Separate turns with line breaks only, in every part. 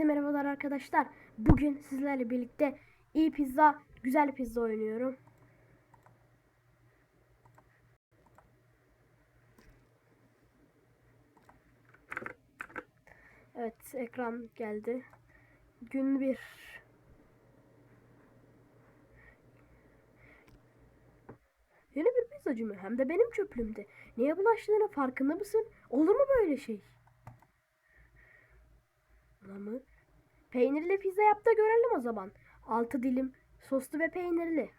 Herkese merhabalar arkadaşlar. Bugün sizlerle birlikte iyi pizza, güzel pizza oynuyorum. Evet, ekran geldi. Gün bir. Yeni bir pizzacı mı? Hem de benim çöplüğümde. Neye bulaştığının farkında mısın? Olur mu böyle şey? Mı? Peynirli pizza yap da görelim o zaman. Altı dilim soslu ve peynirli.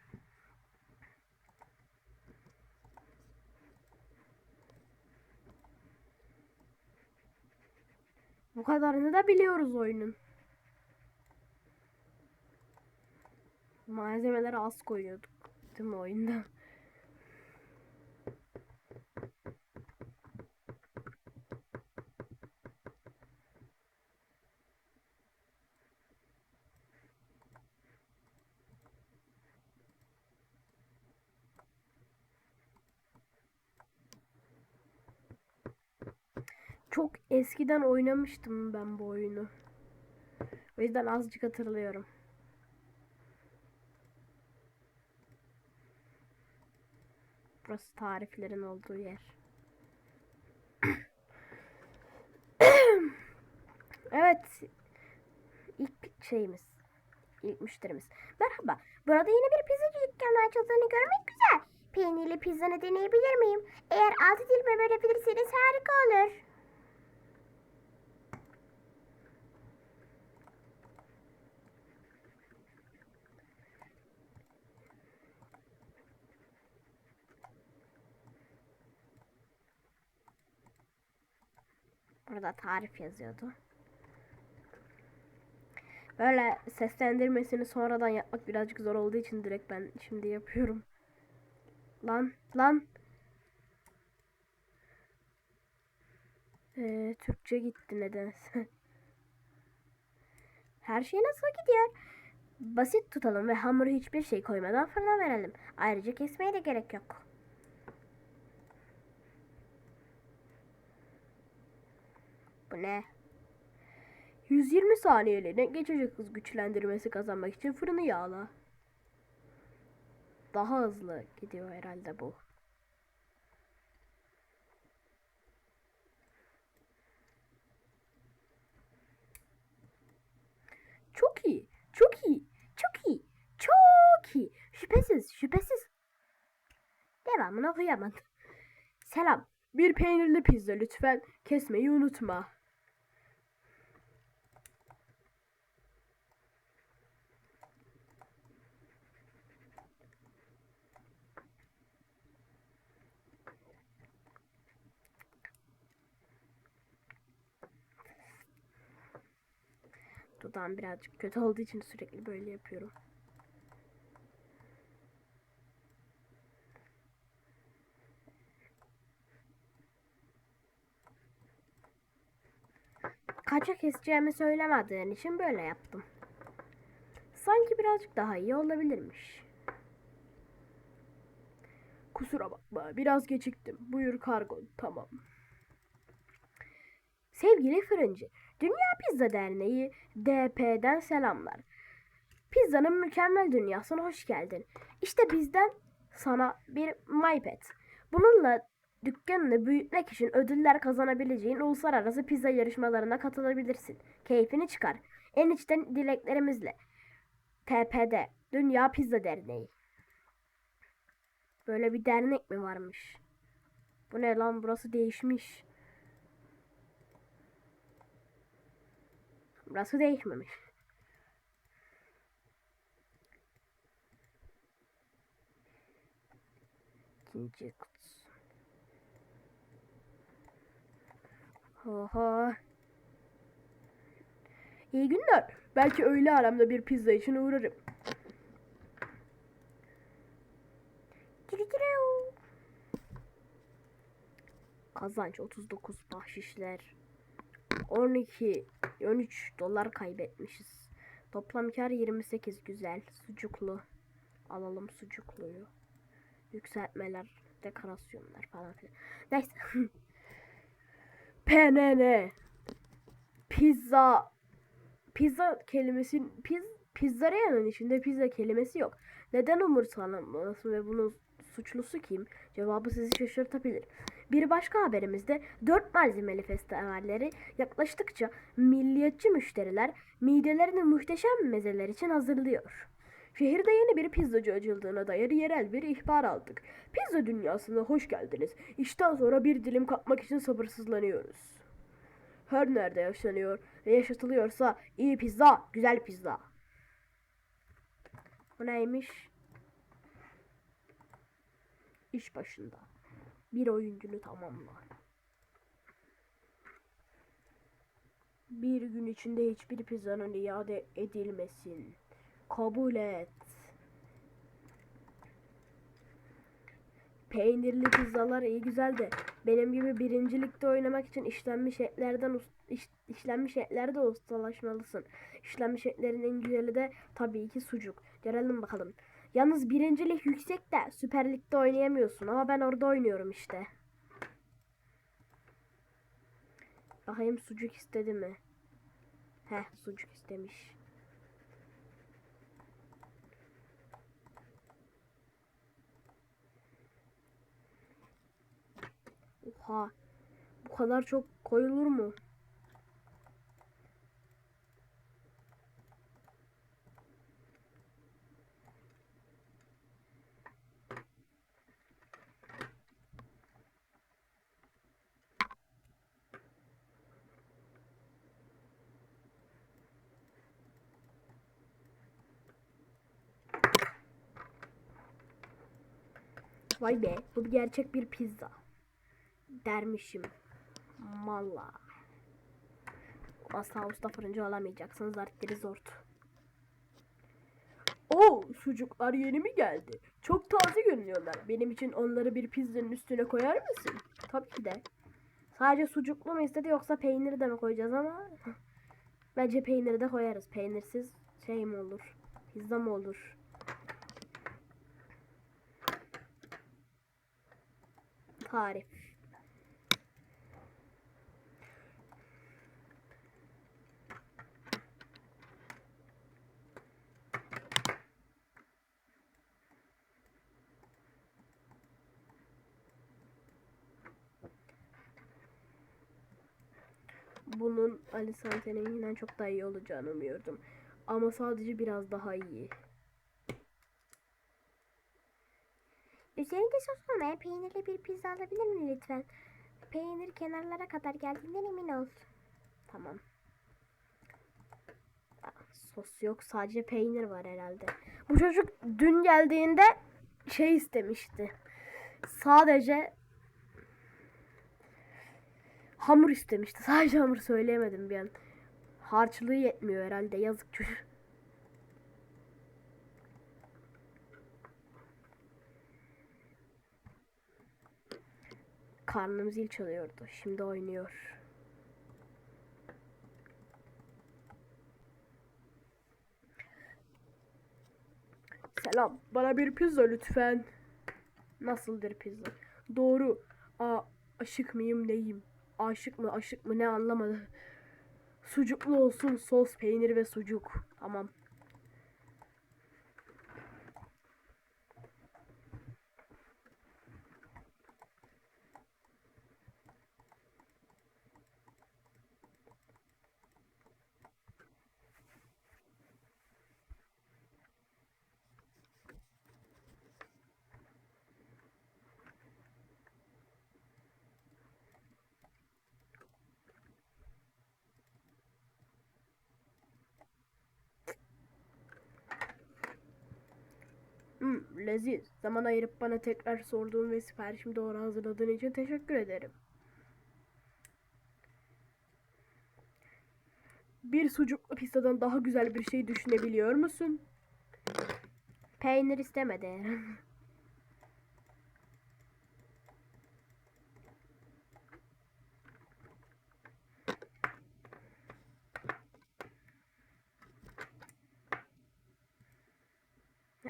Bu kadarını da biliyoruz oyunun. Malzemeleri az koyuyorduk. Değil mi oyunda? Çok eskiden oynamıştım ben bu oyunu. O yüzden azıcık hatırlıyorum. Burası tariflerin olduğu yer. evet. İlk şeyimiz. İlk müşterimiz. Merhaba. Burada yeni bir pizzacı dükkanı açıldığını görmek güzel. Peynirli pizzanı deneyebilir miyim? Eğer altı dilime verebilirseniz harika olur. Burada tarif yazıyordu. Böyle seslendirmesini sonradan yapmak birazcık zor olduğu için direkt ben şimdi yapıyorum. Lan lan. Ee, Türkçe gitti nedense. Her şey nasıl gidiyor? Basit tutalım ve hamuru hiçbir şey koymadan fırına verelim. Ayrıca kesmeye de gerek yok. Bu ne? 120 saniyeliğine geçecek hız güçlendirmesi kazanmak için fırını yağla. Daha hızlı gidiyor herhalde bu. Çok iyi, çok iyi, çok iyi, çok iyi. Şüphesiz, şüphesiz. Devamını okuyamadım. Selam. Bir peynirli pizza lütfen. Kesmeyi unutma. Dudağım birazcık kötü olduğu için sürekli böyle yapıyorum. Kaça keseceğimi söylemediğin için böyle yaptım. Sanki birazcık daha iyi olabilirmiş. Kusura bakma biraz geciktim. Buyur kargo tamam. Sevgili fırıncı, Dünya Pizza Derneği DP'den selamlar. Pizzanın mükemmel dünyasına hoş geldin. İşte bizden sana bir MyPet. Bununla dükkanını büyütmek için ödüller kazanabileceğin uluslararası pizza yarışmalarına katılabilirsin. Keyfini çıkar. En içten dileklerimizle. TPD Dünya Pizza Derneği. Böyle bir dernek mi varmış? Bu ne lan burası değişmiş. Burası değişmemiş. İkinci kutusu. Oha. İyi günler. Belki öğle aramda bir pizza için uğrarım. Kazanç 39 bahşişler. 12 13 dolar kaybetmişiz. Toplam kar 28 güzel. Sucuklu. Alalım sucukluyu. Yükseltmeler, dekorasyonlar falan filan. Neyse. PNN. Pizza pizza kelimesi piz, pizzareyanın içinde pizza kelimesi yok. Neden umursanılması ve bunun suçlusu kim? Cevabı sizi şaşırtabilir. Bir başka haberimizde dört malzemeli festivalleri yaklaştıkça milliyetçi müşteriler midelerini muhteşem mezeler için hazırlıyor. Şehirde yeni bir pizzacı açıldığına dair yerel bir ihbar aldık. Pizza dünyasına hoş geldiniz. İşten sonra bir dilim kapmak için sabırsızlanıyoruz. Her nerede yaşanıyor ve yaşatılıyorsa iyi pizza, güzel pizza. Bu neymiş? İş başında. Bir oyuncunu tamamla. Bir gün içinde hiçbir pizzanın iade edilmesin. Kabul et. Peynirli pizzalar iyi güzel de benim gibi birincilikte oynamak için işlenmiş etlerden iş- işlenmiş etlerde ustalaşmalısın. İşlenmiş etlerin en güzeli de tabii ki sucuk. Görelim bakalım. Yalnız birincilik yüksek de Süper Lig'de oynayamıyorsun ama ben orada oynuyorum işte. Bakayım sucuk istedi mi? Heh sucuk istemiş. Oha. Bu kadar çok koyulur mu? Vay be, bu gerçek bir pizza. Dermişim. Malla. Asla usta fırıncı olamayacaksınız artık zort. Oo, sucuklar yeni mi geldi? Çok taze görünüyorlar. Benim için onları bir pizzanın üstüne koyar mısın? Tabii ki de. Sadece sucuklu mu istedi yoksa peyniri de mi koyacağız ama? Bence peyniri de koyarız. Peynirsiz şey mi olur? Pizza mı olur? Tarif. Bunun Ali Sante'ninkinden çok daha iyi olacağını umuyordum. Ama sadece biraz daha iyi.
Üzerinde sos olmayan peynirli bir pizza alabilir miyim lütfen? Peynir kenarlara kadar geldiğinden emin ol.
Tamam. Aa, Sos yok sadece peynir var herhalde. Bu çocuk dün geldiğinde şey istemişti. Sadece hamur istemişti. Sadece hamur söyleyemedim bir an. Harçlığı yetmiyor herhalde yazık çocuk. Karnım zil çalıyordu. Şimdi oynuyor. Selam. Bana bir pizza lütfen. Nasıldır pizza? Doğru. Aa, aşık mıyım neyim? Aşık mı aşık mı ne anlamadı. Sucuklu olsun sos, peynir ve sucuk. Tamam. Leziz. Zaman ayırıp bana tekrar sorduğun ve siparişimi doğru hazırladığın için teşekkür ederim. Bir sucuklu pizzadan daha güzel bir şey düşünebiliyor musun? Peynir istemedi.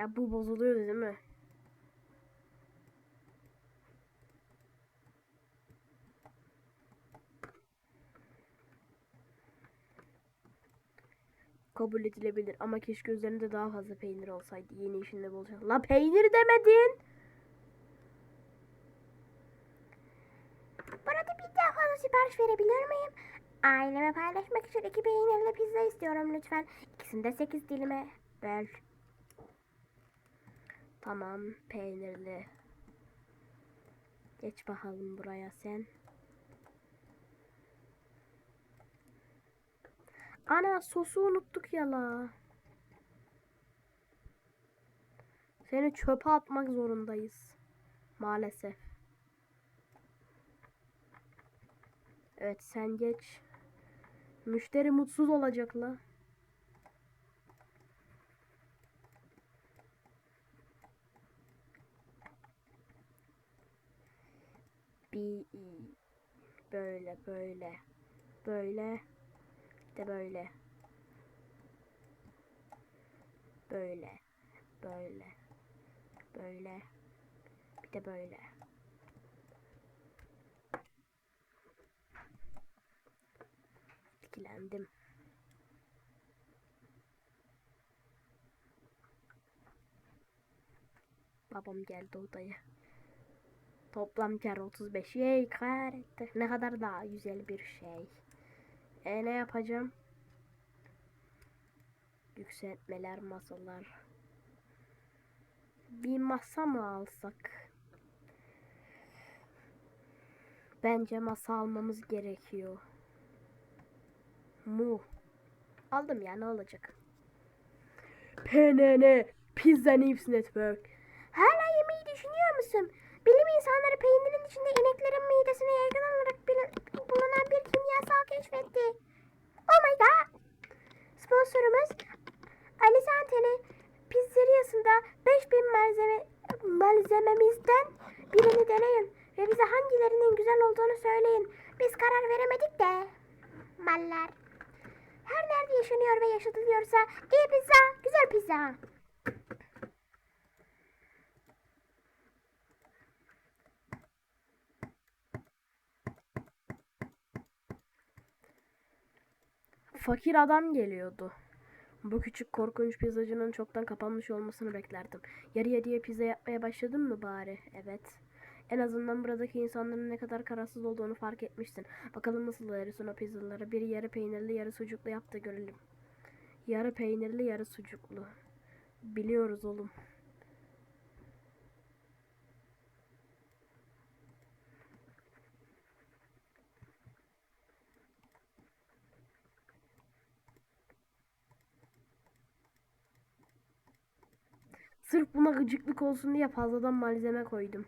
ya bu bozuluyor değil mi? kabul edilebilir ama keşke üzerinde daha fazla peynir olsaydı. Yeni işinde bulacağım. La peynir demedin.
Burada bir daha fazla sipariş verebilir miyim? Aileme paylaşmak için iki peynirli pizza istiyorum lütfen. İkisini de sekiz dilime böl.
Tamam peynirli. Geç bakalım buraya sen. Ana sosu unuttuk ya la. Seni çöpe atmak zorundayız. Maalesef. Evet sen geç. Müşteri mutsuz olacak la. Bir böyle böyle böyle bir de böyle böyle böyle böyle bir de böyle etkilendim. Babam geldi odaya. Toplam kar 35. Yey karakter. Ne kadar daha güzel bir şey. E ne yapacağım? Yükseltmeler masalar. Bir masa mı alsak? Bence masa almamız gerekiyor. Mu. Aldım ya ne olacak? PNN Pizza News Network.
Hala yemeği düşünüyor musun? Bilim insanları peynirin içinde ineklerin midesine yaygın olarak bulunan bir kimyasal keşfetti. Oh my god! Sponsorumuz Ali Santen'in pizzeriasında 5000 malzeme, malzememizden birini deneyin ve bize hangilerinin güzel olduğunu söyleyin. Biz karar veremedik de. Maller. Her nerede yaşanıyor ve yaşatılıyorsa iyi pizza, güzel pizza.
Fakir adam geliyordu. Bu küçük korkunç pizzacının çoktan kapanmış olmasını beklerdim. Yarı yarıya pizza yapmaya başladın mı bari? Evet. En azından buradaki insanların ne kadar kararsız olduğunu fark etmişsin. Bakalım nasıl verirsin o pizzaları. Biri yarı peynirli yarı sucuklu yap da görelim. Yarı peynirli yarı sucuklu. Biliyoruz oğlum. Sırf buna gıcıklık olsun diye fazladan malzeme koydum.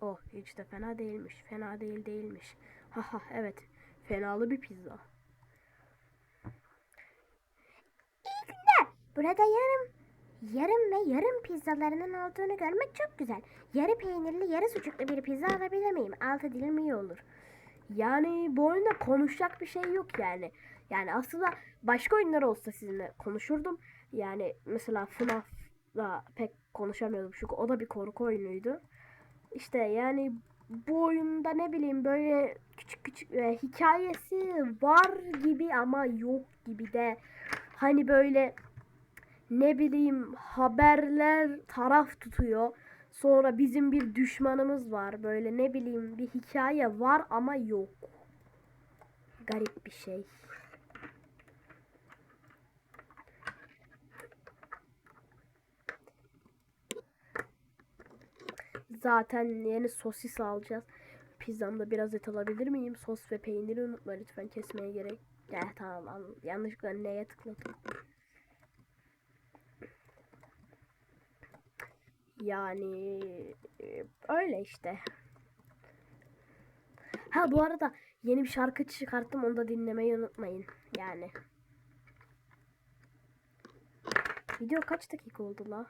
Oh hiç de fena değilmiş. Fena değil değilmiş. Haha evet. Fenalı bir pizza.
İyi günler. Burada yarım yarım ve yarım pizzalarının olduğunu görmek çok güzel. Yarı peynirli, yarı sucuklu bir pizza alabilir miyim? Altı dilim iyi olur.
Yani bu oyunda konuşacak bir şey yok yani. Yani aslında başka oyunlar olsa sizinle konuşurdum. Yani mesela FNAF'la pek konuşamıyordum çünkü o da bir korku oyunuydu. İşte yani bu oyunda ne bileyim böyle küçük küçük e, hikayesi var gibi ama yok gibi de hani böyle ne bileyim haberler taraf tutuyor. Sonra bizim bir düşmanımız var. Böyle ne bileyim bir hikaye var ama yok. Garip bir şey. Zaten yeni sosis alacağız. Pizzamda biraz et alabilir miyim? Sos ve peyniri unutma lütfen kesmeye gerek. Ya tamam an- yanlışlıkla neye tıkladım. Yani e, öyle işte. Ha bu arada yeni bir şarkı çıkarttım onu da dinlemeyi unutmayın. Yani. Video kaç dakika oldu la?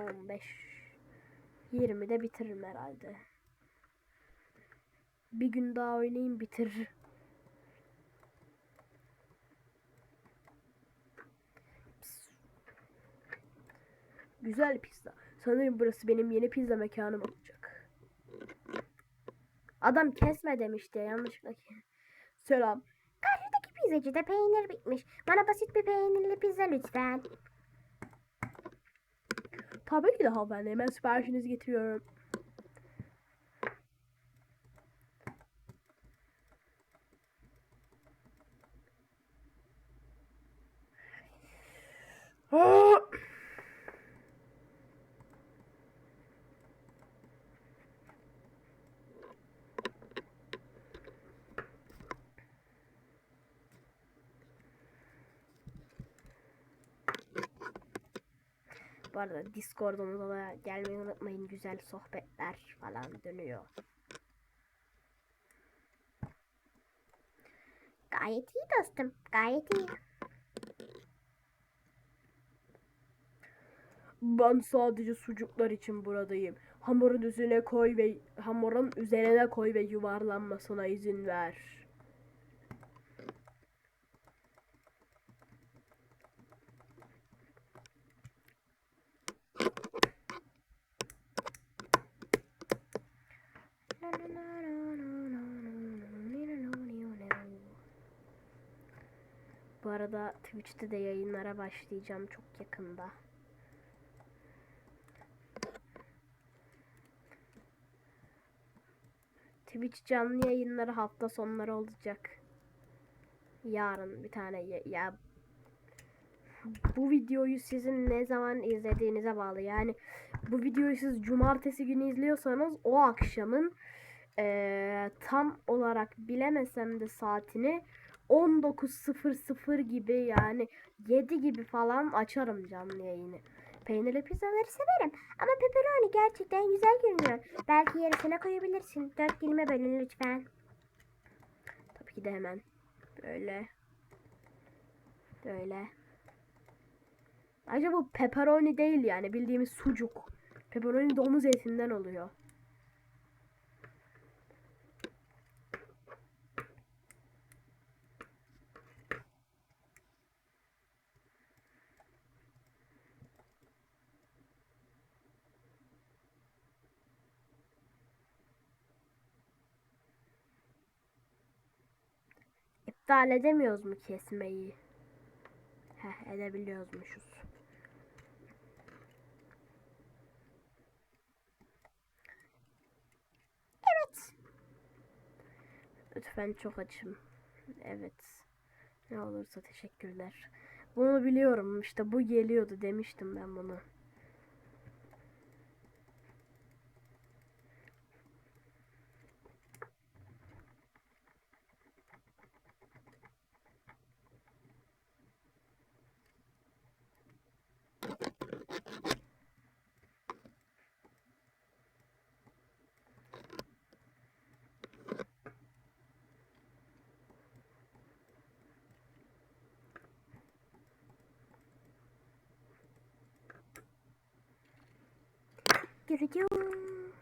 15. 20'de bitiririm herhalde. Bir gün daha oynayayım bitir. Güzel pizza. Sanırım burası benim yeni pizza mekanım olacak. Adam kesme demişti yanlışlıkla. Selam.
Karşıdaki pizzacıda peynir bitmiş. Bana basit bir peynirli pizza lütfen.
Tabii ki de hanımefendi. Hemen siparişinizi getiriyorum. Bu arada Discord'umuza da gelmeyi unutmayın. Güzel sohbetler falan dönüyor.
Gayet iyi dostum. Gayet iyi.
Ben sadece sucuklar için buradayım. Hamurun üzerine koy ve hamurun üzerine koy ve yuvarlanmasına izin ver. Bu arada Twitch'te de yayınlara başlayacağım çok yakında. Twitch canlı yayınları hafta sonları olacak. Yarın bir tane ya, ya bu videoyu sizin ne zaman izlediğinize bağlı. Yani bu videoyu siz cumartesi günü izliyorsanız o akşamın eee, tam olarak bilemesem de saatini 19.00 gibi yani 7 gibi falan açarım canlı yayını.
Peynirli pizzaları severim. Ama pepperoni gerçekten güzel görünüyor. Belki yarısına koyabilirsin. Dört dilime bölün lütfen.
Tabii ki de hemen böyle böyle. Ayrıca bu pepperoni değil yani bildiğimiz sucuk. Pepperoni domuz etinden oluyor. İptal edemiyoruz mu kesmeyi? Heh edebiliyormuşuz.
Evet.
Lütfen çok açım. Evet. Ne olursa teşekkürler. Bunu biliyorum. İşte bu geliyordu demiştim ben bunu.
Göreceğim.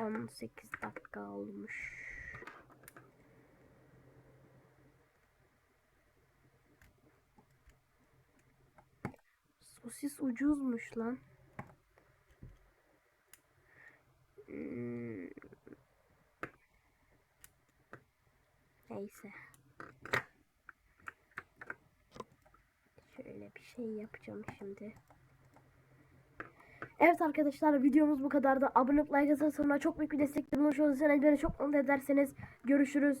18 dakika olmuş. Sosis ucuzmuş lan. Hmm. Neyse. Şöyle bir şey yapacağım şimdi. Evet arkadaşlar videomuz bu kadardı. Abone olup like atarsanız çok büyük bir destekte bulmuş olursanız beni çok mutlu ederseniz görüşürüz.